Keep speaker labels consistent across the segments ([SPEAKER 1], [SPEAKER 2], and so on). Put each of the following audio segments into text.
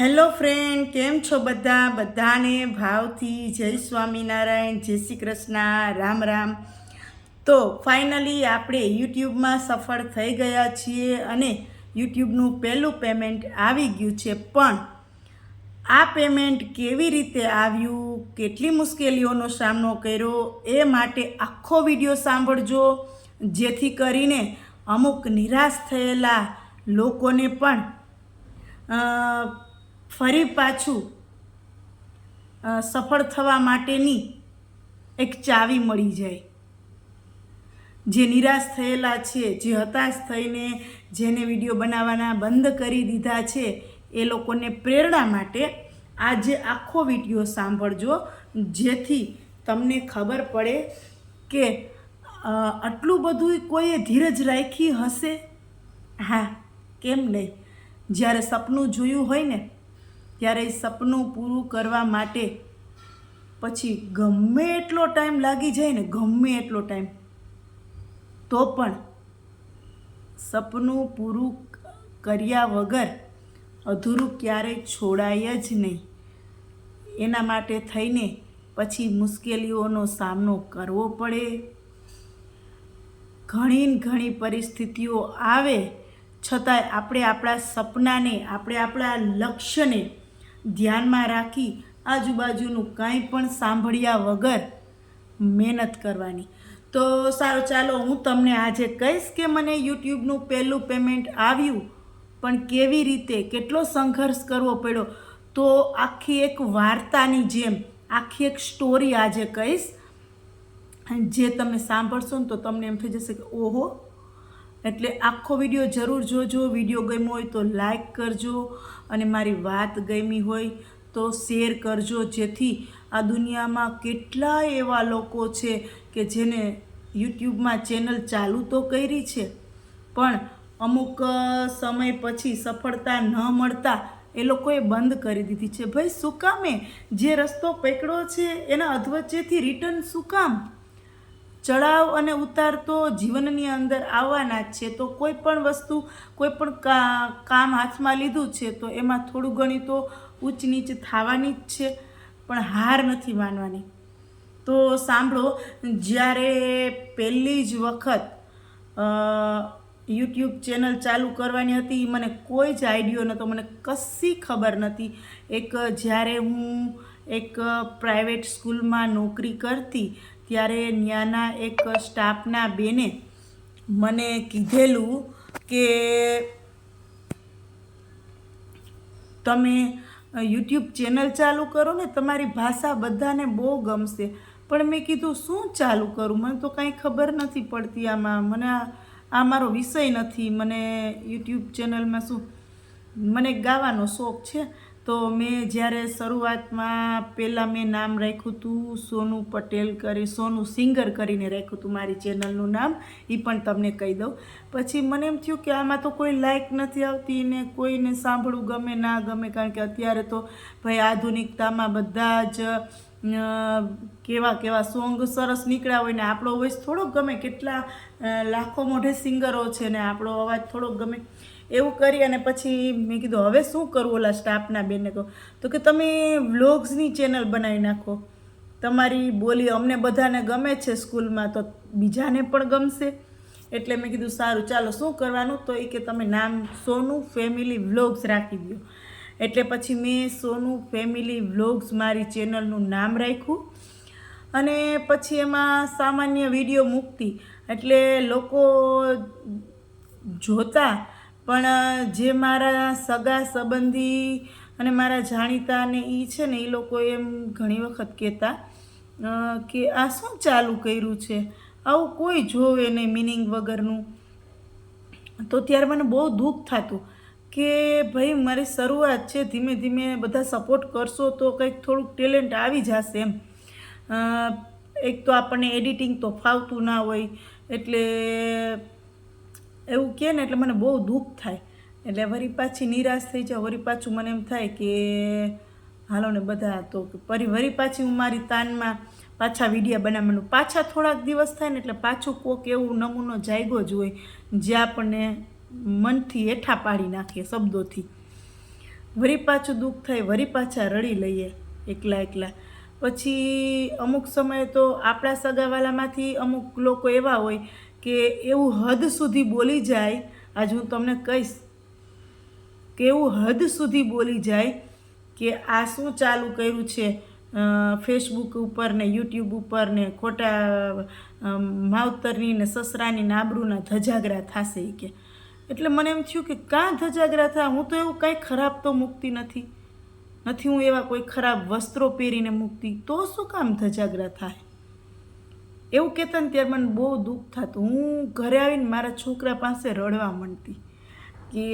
[SPEAKER 1] Hello friend, કેમ છો બધા? બધાને ભાવથી જય સ્વામિનારાયણ, જય શ્રી કૃષ્ણ, રામ રામ. તો ફાઇનલી આપણે યુટ્યુબમાં સફળ થઈ ગયા છીએ અને યુટ્યુબનું પહેલું પેમેન્ટ આવી ગયું છે. પણ આ પેમેન્ટ કેવી રીતે આવ્યું? કેટલી મુશ્કેલીઓનો સામનો કર્યો? એ માટે આખો વીડિયો સાંભળજો. જેથી કરીને અમુક નિરાશ થયેલા લોકોને પણ ફરી પાછું સફળ થવા માટેની એક ચાવી મળી જાય. જે નિરાશ થયેલા છે, જે હતાશ થઈને જેને વીડિયો બનાવવાના બંધ કરી દીધા છે, એ લોકોને પ્રેરણા માટે આજે આખો વીડિયો સાંભળજો, જેથી તમને ખબર પડે કે આટલું બધું કોઈએ ધીરજ રાખી હશે? હા, કેમ નહીં? જ્યારે સપનું જોયું હોય ને ત્યારે સપનું પૂરું કરવા માટે પછી ગમે એટલો ટાઈમ લાગી જાય ને ગમે એટલો ટાઈમ, તો પણ સપનું પૂરું કર્યા વગર અધૂરું ક્યારેય છોડાય જ નહીં. એના માટે થઈને પછી મુશ્કેલીઓનો સામનો કરવો પડે. ઘણી ઘણી પરિસ્થિતિઓ આવે છતાંય આપણે આપણા સપનાને, આપણે આપણા લક્ષ્યને ધ્યાનમાં રાખી આજુબાજુનું કાંઈ પણ સાંભળ્યા વગર મહેનત કરવાની. તો સારું, ચાલો હું તમને આજે કહીશ કે મને યુટ્યુબનું પહેલું પેમેન્ટ આવ્યું, પણ કેવી રીતે, કેટલો સંઘર્ષ કરવો પડ્યો? તો આખી એક વાર્તાની જેમ, આખી એક સ્ટોરી આજે કહીશ. જે તમે સાંભળશો ને તો તમને એમ થઈ જશે કે, ઓહો એટલે આખો વીડિયો જરૂર જોજો. વીડિયો ગમ્યો હોય તો લાઈક કરજો અને મારી વાત ગમી હોય તો શેર કરજો. જેથી આ દુનિયામાં કેટલા એવા લોકો છે કે જેને યુટ્યુબમાં ચેનલ ચાલુ તો કરી છે, પણ અમુક સમય પછી સફળતા ન મળતા એ લોકોએ બંધ કરી દીધી છે. ભાઈ, શું કામે જે રસ્તો પકડ્યો છે એના અધવચ્ચેથી રિટર્ન શું કામ? ચડાવ અને ઉતાર તો જીવનની અંદર આવવાના જ છે. તો કોઈ પણ વસ્તુ, કોઈ પણ કામ હાથમાં લીધું છે, તો એમાં થોડું ઘણી તો ઊંચ નીચ થવાની જ છે, પણ હાર નથી માનવાની. તો સાંભળો, જ્યારે પહેલી જ વખત યુટ્યુબ ચેનલ ચાલુ કરવાની હતી મને કોઈ જ આઈડિયો નહોતો, મને કશી ખબર નથી એક જ્યારે હું એક પ્રાઇવેટ સ્કૂલમાં નોકરી કરતી ત્યારે ત્યાંના એક સ્ટાફના બેને મને કીધેલું કે તમે યુટ્યુબ ચેનલ ચાલુ કરો ને, તમારી ભાષા બધાને બહુ ગમશે. પણ મેં કીધું, શું ચાલુ કરું? મને તો કાંઈ ખબર નથી પડતી આમાં. મને આ મારો વિષય નથી. મને યુટ્યુબ ચેનલમાં શું, મને ગાવાનો શોખ છે. તો મેં જ્યારે શરૂઆતમાં પહેલાં મેં નામ રાખ્યું હતું, સોનુ પટેલ કરી, સોનુ સિંગર કરીને રાખ્યું હતું મારી ચેનલનું નામ એ પણ તમને કહી દઉં. પછી મને એમ થયું કે આમાં તો કોઈ લાઇક નથી આવતી ને કોઈને સાંભળવું ગમે ના ગમે, કારણ કે અત્યારે તો ભાઈ આધુનિકતામાં બધા જ કેવા કેવા સોંગ સરસ નીકળ્યા હોય ને આપણો વોઇસ થોડોક ગમે, કેટલા લાખો મોઢે સિંગરો છે ને આપણો અવાજ થોડોક ગમે. એવું કરી અને પછી મેં કીધું, હવે શું કરવું ઓલા સ્ટાફના બેને કહો, તો કે તમે વ્લોગ્સની ચેનલ બનાવી નાખો. તમારી બોલી અમને બધાને ગમે છે સ્કૂલમાં, તો બીજાને પણ ગમશે. એટલે મેં કીધું, સારું, ચાલો, શું કરવાનું? તો એ કે, તમે નામ સોનું ફેમિલી વ્લોગ્સ રાખી દો એટલે પછી મેં સોનું ફેમિલી વ્લોગ્સ મારી ચેનલનું નામ રાખ્યું. અને પછી એમાં સામાન્ય વીડિયો મૂકતી. એટલે લોકો જોતા પણ જે મારા સગા સંબંધી અને મારા જાણીતા ને એ છે ને એ લોકો એમ ઘણી વખત કહેતા કે આ શું ચાલુ કર્યું છે? આવું કોઈ જોવે નહીં મિનિંગ વગરનું. તો ત્યારે મને બહુ દુઃખ થતું કે, ભાઈ, મારી શરૂઆત છે, ધીમે ધીમે બધા સપોર્ટ કરશો તો કંઈક થોડુંક ટેલેન્ટ આવી જશે એમ. એક તો આપણને એડિટિંગ તો ફાવતું ના હોય, એટલે એવું કહે ને, એટલે મને બહુ દુઃખ થાય. એટલે વળી પાછી નિરાશ થઈ જાઉં. વળી પાછું મને એમ થાય કે, હાલો ને બધા, તો ફરી વળી પાછી હું મારી તાનમાં પાછા વિડીયા બનાવવાનું. પાછા થોડાક દિવસ થાય ને, એટલે પાછું કોક એવું નમૂનો જાયગો જ હોય, જે આપણને મનથી હેઠા પાડી નાખીએ શબ્દોથી. વરી પાછું દુઃખ થાય, વરી પાછા રડી લઈએ એકલા એકલા પછી અમુક સમયે તો આપણા સગાવાલામાંથી અમુક લોકો એવા હોય કે એવું હદ સુધી બોલી જાય, આજ હું તમને કહીશ, કે એવું હદ સુધી બોલી જાય કે આ શું ચાલુ કર્યું છે ફેસબુક ઉપર ને યુટ્યુબ ઉપર ને ખોટા માવતરની ને સસરાની ને આબરૂના ધજાગરા થશે કે. એટલે મને એમ થયું કે કાં ધજાગરા થાય હું તો એવું કાંઈ ખરાબ તો મૂકતી નથી. નથી હું એવા કોઈ ખરાબ વસ્ત્રો પહેરીને મૂકતી, તો શું કામ ધજાગરા થાય? એવું કહેતા ને ત્યારે મને બહુ દુઃખ થતું. હું ઘરે આવીને મારા છોકરા પાસે રડવા માંડતી કે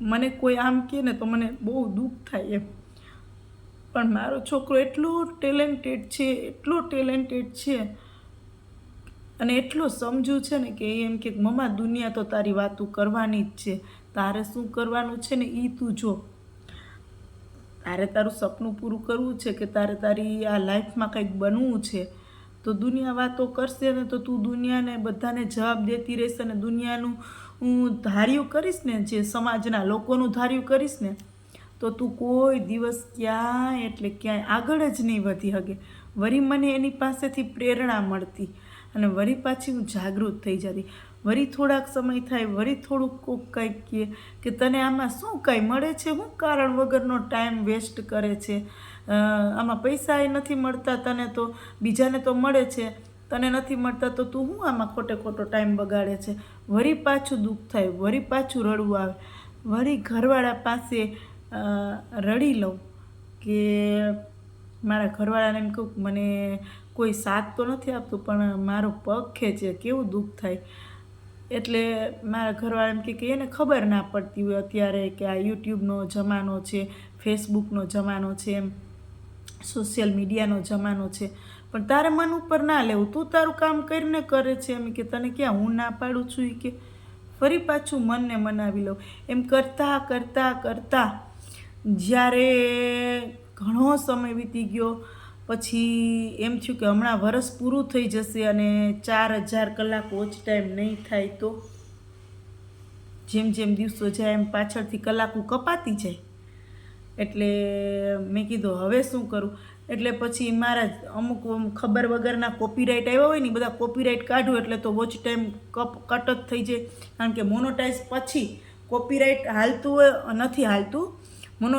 [SPEAKER 1] મને કોઈ આમ કહે ને તો મને બહુ દુઃખ થાય એમ. પણ મારો છોકરો એટલો ટેલેન્ટેડ છે, એટલો ટેલેન્ટેડ છે અને એટલો સમજુ છે ને કે એમ કે, મમ્મા, દુનિયા તો તારી વાતું કરવાની જ છે. તારે શું કરવાનું છે ને એ તું જો. તારે તારું સપનું પૂરું કરવું છે કે તારે તારી આ લાઈફમાં કંઈક બનવું છે, તો દુનિયા વાતો કરશે ને તો તું દુનિયાને બધાને જવાબ દેતી રહીશ અને દુનિયાનું હું ધાર્યું કરીશ ને, જે સમાજના લોકોનું ધાર્યું કરીશ ને, તો તું કોઈ દિવસ ક્યાંય એટલે ક્યાંય આગળ જ નહીં વધી શકે વળી મને એની પાસેથી પ્રેરણા મળતી અને વળી પાછી હું જાગૃત થઈ જતી. વળી થોડાક સમય થાય વળી થોડુંક કોક કંઈક કહે કે તને આમાં શું કાંઈ મળે છે? હું કારણ વગરનો ટાઈમ વેસ્ટ કરે છે? આમાં પૈસા એ નથી મળતા તને તો, બીજાને તો મળે છે. તને નથી મળતા તો તું હું આમાં ખોટે ખોટો ટાઈમ બગાડે છે? વરી પાછું દુઃખ થાય વળી પાછું રડવું આવે. વળી ઘરવાળા પાસે રડી લઉં કે મારા ઘરવાળાને એમ કહું મને કોઈ સાથ તો નથી આપતું, પણ મારો પગ ખેંચે, કેવું દુઃખ થાય? એટલે મારા ઘરવાળા એમ કે એને ખબર ના પડતી હોય અત્યારે કે આ યુટ્યુબનો જમાનો છે, ફેસબુકનો જમાનો છે, એમ સોશિયલ મીડિયાનો જમાનો છે. પણ તારે મન ઉપર ના લેવું. તું તારું કામ કરીને કરે છે એમ કે તને ક્યાં હું ના પાડું છું કે. ફરી પાછું મનને મનાવી લઉં. એમ કરતાં કરતાં કરતાં જ્યારે ઘણો સમય વીતી ગયો પછી એમ થયું કે હમણાં વરસ પૂરું થઈ જશે અને ચાર હજાર કલાક વોચ ટાઈમ નહીં થાય તો જેમ જેમ દિવસો જાય એમ પાછળથી કલાકો કપાતી જાય. એટલે મેં કીધું, હવે શું કરું? એટલે પછી મારા અમુક ખબર વગરના કોપીરાઇટ આવ્યા હોય ને બધા કોપીરાઇટ કાઢું એટલે તો વોચ ટાઈમ કપ કટ જ થઈ જાય. કારણ કે મોનોટાઈઝ પછી કોપીરાઇટ હાલતું નથી હાલતું. મોનો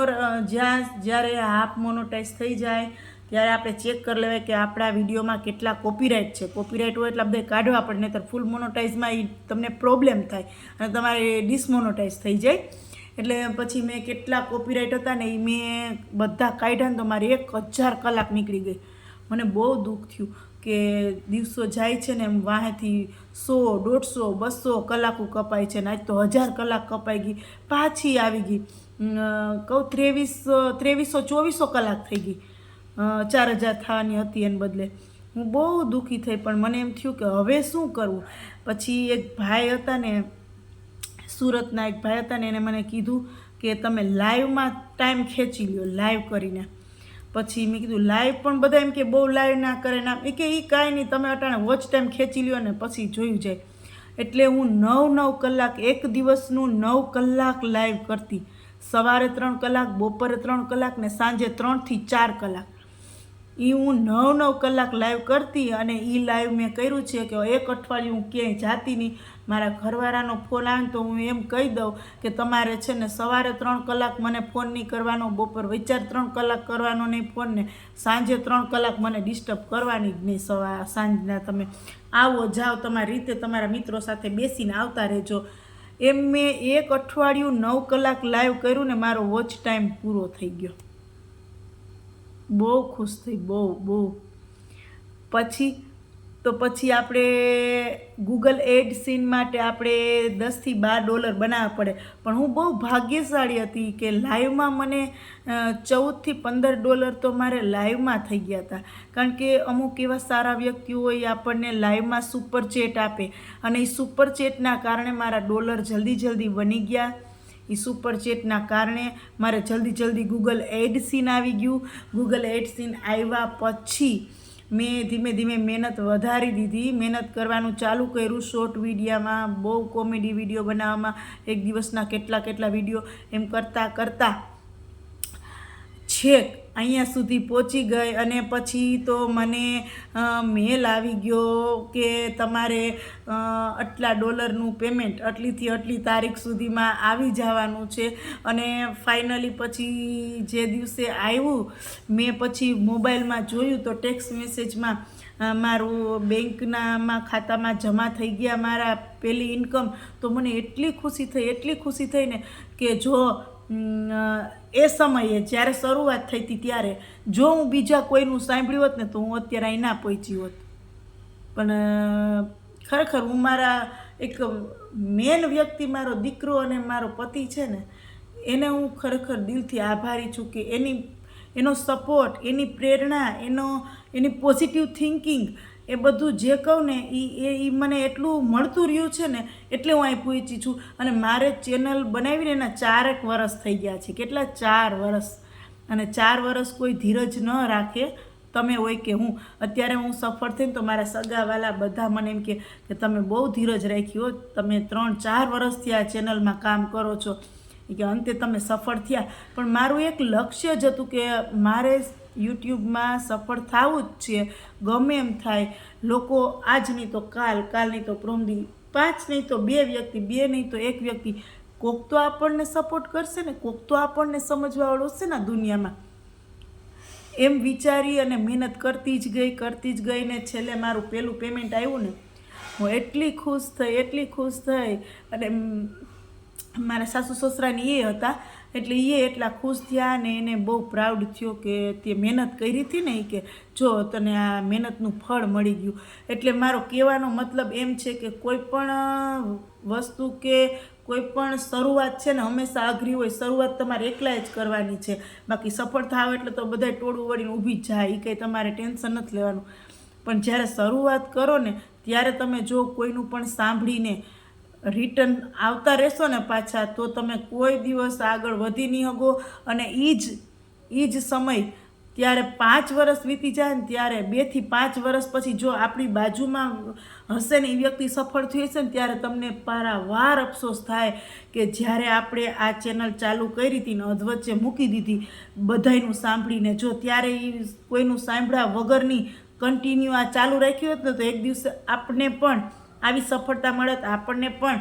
[SPEAKER 1] જ્યાં, જ્યારે હાફ મોનોટાઈઝ થઈ જાય ત્યારે આપણે ચેક કરી લેવાય કે આપણા વિડીયોમાં કેટલા કોપીરાઇટ છે. કોપીરાઇટ હોય એટલે બધે કાઢવા પડે, નહીંતર ફૂલ મોનોટાઈઝમાં એ તમને પ્રોબ્લેમ થાય અને તમારે ડિસમોનોટાઇઝ થઈ જાય. એટલે પછી મેં કેટલા કોપીરાઇટ હતા ને એ મેં બધા કાઢ્યા ને તો મારી એક હજાર કલાક નીકળી ગઈ. મને બહુ દુઃખ થયું કે દિવસો જાય છે ને એમ વાહેથી સો, દોઢસો, બસો કલાકો કપાય છે ને આજ તો હજાર કલાક કપાઈ ગઈ, પાછી આવી ગઈ. કહું ત્રેવીસ, ત્રેવીસો, ચોવીસો કલાક થઈ ગઈ. ચાર હજાર થવાની હતી એને બદલે. હું બહુ દુઃખી થઈ, પણ મને એમ થયું કે હવે શું કરવું? પછી એક ભાઈ હતા ને, સુરતના એક ભાઈ હતા ને, એને મને કીધું કે તમે લાઈવમાં ટાઈમ ખેંચી લ્યો, લાઈવ કરીને. પછી મેં કીધું, લાઈવ પણ બધા એમ કે બહુ લાઈવ ના કરે ના એ કે એ કાંઈ નહીં, તમે અટાણે વોચ ટાઈમ ખેંચી લ્યો ને પછી જોયું જાય. એટલે હું નવ નવ કલાક, એક દિવસનું નવ કલાક લાઈવ કરતી. સવારે ત્રણ કલાક, બપોરે ત્રણ કલાક ને સાંજે ત્રણથી ચાર કલાક. એ હું નવ નવ કલાક લાઈવ કરતી અને એ લાઈવ મેં કર્યું છે કે એક અઠવાડિયું હું ક્યાંય જાતી નહીં. મારા ઘરવાળાનો ફોન આવે તો હું એમ કહી દઉં કે તમારે છે ને સવારે ત્રણ કલાક મને ફોન નહીં કરવાનો, બપોર વિચાર ત્રણ કલાક કરવાનો નહીં ફોન ને, સાંજે ત્રણ કલાક મને ડિસ્ટર્બ કરવાની જ નહીં સવાર સાંજના તમે આવો, જાઓ, તમારી રીતે તમારા મિત્રો સાથે બેસીને આવતા રહેજો. એમ મેં એક અઠવાડિયું નવ કલાક લાઈવ કર્યું ને મારો વોચ ટાઈમ પૂરો થઈ ગયો. બહુ ખુશ થઈ, બહુ બહુ. પછી તો પછી આપણે ગૂગલ એડ સીન માટે આપણે દસથી બાર ડોલર બનાવવા પડે. પણ હું બહુ ભાગ્યશાળી હતી કે લાઈવમાં મને ચૌદથી પંદર ડોલર તો મારે લાઈવમાં થઈ ગયા હતા. કારણ કે અમુક એવા સારા વ્યક્તિઓ એ આપણને લાઈવમાં સુપર ચેટ આપે. અને એ સુપર ચેટના કારણે મારા ડોલર જલ્દી જલ્દી બની ગયા. એ સુપર ચેટના કારણે મારે જલ્દી જલ્દી ગૂગલ એડ સીન આવી ગયું. ગૂગલ એડ સીન આવ્યા પછી મેં ધીમે ધીમે મહેનત વધારી દીધી. મહેનત કરવાનું ચાલુ કર્યું શોર્ટ વિડીયામાં બહુ કોમેડી વીડિયો બનાવવામાં, એક દિવસના કેટલા કેટલા વીડિયો એમ કરતાં કરતાં છેક અહીંયા સુધી પહોંચી ગઈ અને પછી તો મને મેલ આવી ગયો કે તમારે આટલા ડોલરનું પેમેન્ટ આટલીથી આટલી તારીખ સુધીમાં આવી જવાનું છે. અને ફાઇનલી પછી જે દિવસે આવ્યું, મેં પછી મોબાઈલમાં જોયું તો ટેક્સ મેસેજમાં મારું બેંકનામાં ખાતામાં જમા થઈ ગયા મારા પહેલી ઇન્કમ. તો મને એટલી ખુશી થઈ, એટલી ખુશી થઈને કે જો એ સમયે જ્યારે શરૂઆત થઈ હતી ત્યારે જો હું બીજા કોઈનું સાંભળ્યું હોત ને તો હું અત્યારે અહીં ના પહોંચી હોત. પણ ખરેખર હું મારા એક મેન વ્યક્તિ, મારો દીકરો અને મારો પતિ છે ને, એને હું ખરેખર દિલથી આભારી છું કે એની, એનો સપોર્ટ એની પ્રેરણા, એનો, એની પોઝિટિવ થિંકિંગ એ બધું જે કહું ને એ એ મને એટલું મળતું રહ્યું છે ને, એટલે હું અહીં પહોંચી છું. અને મારે ચેનલ બનાવીને એના ચારેક વરસ થઈ ગયા છે. કેટલા? ચાર વરસ. અને ચાર વરસ કોઈ ધીરજ ન રાખે. તમે હોય કે હું. અત્યારે હું સફળ થઈને તો મારા સગાવાલા બધા મને એમ કે તમે બહુ ધીરજ રાખી હો. તમે ત્રણ, ચાર વર્ષથી આ ચેનલમાં કામ કરો છો. કે અંતે તમે સફળ થયા. પણ મારું એક લક્ષ્ય જ હતું કે મારે યુટ્યુબમાં સફળ થવું જ છે. ગમે એમ થાય. લોકો આજ નહીં તો કાલ કાલ નહીં તો પ્રોમદી પાંચ નહીં તો બે વ્યક્તિ, બે નહીં તો એક વ્યક્તિ. કોક તો આપણને સપોર્ટ કરશે ને, કોક તો આપણને સમજવાવાળો હશે ને દુનિયામાં. એમ વિચારી અને મહેનત કરતી જ ગઈ, કરતી જ ગઈ ને છેલ્લે મારું પહેલું પેમેન્ટ આવ્યું ને. હું એટલી ખુશ થઈ, એટલી ખુશ થઈ અને મારા સાસુ સસરાની એ હતા, એટલે એ એટલા ખુશ થયા ને એને બહુ પ્રાઉડ થયો કે તે મહેનત કરી હતી ને એ કે, જો તને આ મહેનતનું ફળ મળી ગયું. એટલે મારો કહેવાનો મતલબ એમ છે કે કોઈ પણ વસ્તુ કે કોઈ પણ શરૂઆત છે ને હંમેશા અઘરી હોય, શરૂઆત તમારે એકલા જ કરવાની છે. બાકી સફળ થાવ એટલે તો બધાય ટોળું વળીને ઊભી જાય એ કંઈ તમારે ટેન્શન નથી લેવાનું. પણ જ્યારે શરૂઆત કરો ને, ત્યારે તમે જો કોઈનું પણ સાંભળીને રિટર્ન આવતા રહેશો ને પાછા, તો તમે કોઈ દિવસ આગળ વધી નહીં શકો. અને એ જ એ જ સમય ત્યારે પાંચ વર્ષ વીતી જાય ને ત્યારે બેથી પાંચ વર્ષ પછી જો આપણી બાજુમાં હશે ને એ વ્યક્તિ સફળ થઈ હશે ને ત્યારે તમને પારાવાર અફસોસ થાય કે જ્યારે આપણે આ ચેનલ ચાલુ કરી હતી ને અધવચ્ચે મૂકી દીધી, બધાયનું સાંભળીને જો ત્યારે એ કોઈનું સાંભળ્યા વગરની કન્ટિન્યુ આ ચાલુ રાખ્યું હતું ને તો એક દિવસે આપણે પણ આવી સફળતા મળત, આપણને પણ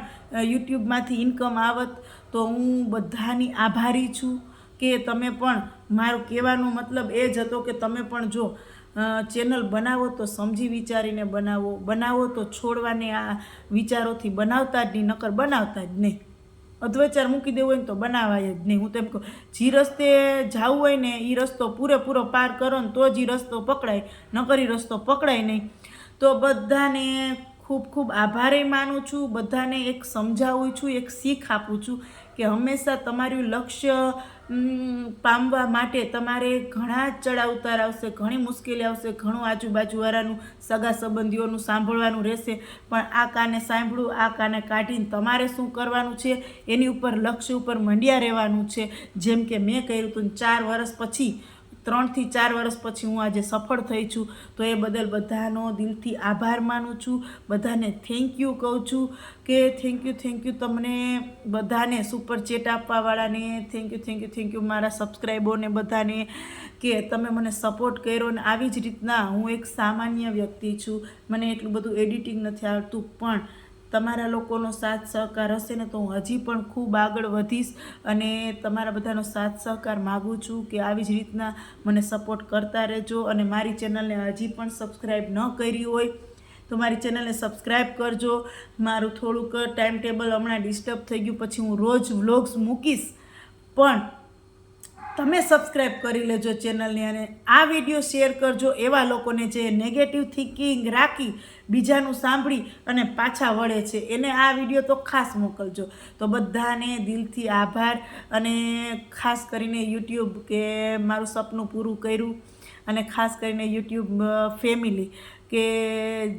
[SPEAKER 1] યુટ્યુબમાંથી ઇન્કમ આવત, તો હું બધાની આભારી છું કે તમે પણ મારો કહેવાનો મતલબ એ જ હતો કે તમે પણ જો ચેનલ બનાવો તો સમજી વિચારીને બનાવો બનાવો તો છોડવાને આ વિચારોથી બનાવતા જ નહીં, નકર બનાવતા જ નહીં. અધ્વચાર મૂકી દેવો હોય ને તો બનાવાય જ નહીં. હું તેમ કહું, જે રસ્તે જવું હોય ને એ રસ્તો પૂરેપૂરો પાર કરો ને તો જ એ રસ્તો પકડાય, નકર એ રસ્તો પકડાય નહીં. તો બધાને ખૂબ ખૂબ આભારી માનું છું. બધાને એક સમજાવું છું, એક શીખ આપું છું કે હંમેશા તમારું લક્ષ્ય પામવા માટે તમારે ઘણા ચડાવ ઉતાર આવશે, ઘણી મુશ્કેલી આવશે, ઘણું આજુબાજુવાળાનું, સગા સંબંધીઓનું સાંભળવાનું રહેશે. પણ આ કાને સાંભળવું આ કાને કાઢીને તમારે શું કરવાનું છે? એની ઉપર લક્ષ્ય ઉપર મંડ્યા રહેવાનું છે. જેમ કે મેં કર્યું હતું ચાર વર્ષ પછી ત્રણથી ચાર વર્ષ પછી હું આજે સફળ થઈ છું. તો એ બદલ બધાનો દિલથી આભાર માનું છું. બધાને થેન્ક યુ કહું છું કે થેન્ક યુ થેન્ક યુ તમને બધાને super chat આપવાવાળાને thank you thank you thank you મારા સબસ્ક્રાઈબરને બધાને કે તમે મને સપોર્ટ કર્યો ને આવી જ રીતના હું એક સામાન્ય વ્યક્તિ છું. મને એટલું બધું એડિટિંગ નથી આવડતું પણ તમારા લોકોનો સાથ સહકાર હશે ને તો હું હજી પણ ખૂબ આગળ વધીશ અને તમારા બધાનો સાથ સહકાર માગું છું કે આવી જ રીતના મને સપોર્ટ કરતા રહેજો અને મારી ચેનલને હજી પણ સબસ્ક્રાઈબ ન કરી હોય તો મારી ચેનલને સબસ્ક્રાઈબ કરજો. મારું થોડુંક ટાઈમ ટેબલ હમણાં ડિસ્ટર્બ થઈ ગયું, પછી હું રોજ વ્લોગ્સ મૂકીશ. પણ તમે સબસ્ક્રાઈબ કરી લેજો ચેનલને અને આ વીડિયો શેર કરજો એવા લોકોને જે નેગેટિવ થિંકિંગ રાખી બીજાનું સાંભળી અને પાછા વળે છે. એને આ વીડિયો તો ખાસ મોકલજો. તો બધાને દિલથી આભાર અને ખાસ કરીને યુટ્યુબ કે મારું સપનું પૂરું કર્યું. અને ખાસ કરીને યુટ્યુબ ફેમિલી, કે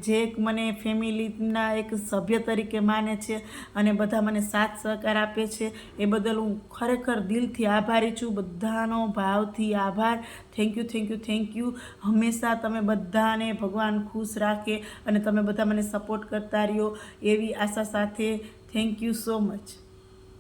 [SPEAKER 1] જે મને ફેમિલીના એક સભ્ય તરીકે માને છે અને બધા મને સાથ સહકાર આપે છે, એ બદલ હું ખરેખર દિલથી આભારી છું. બધાનો ભાવથી આભાર. Thank you thank you thank you હંમેશા તમે બધાને ભગવાન ખુશ રાખે અને તમે બધા મને સપોર્ટ કરતા રહ્યો એવી આશા સાથે. Thank you so much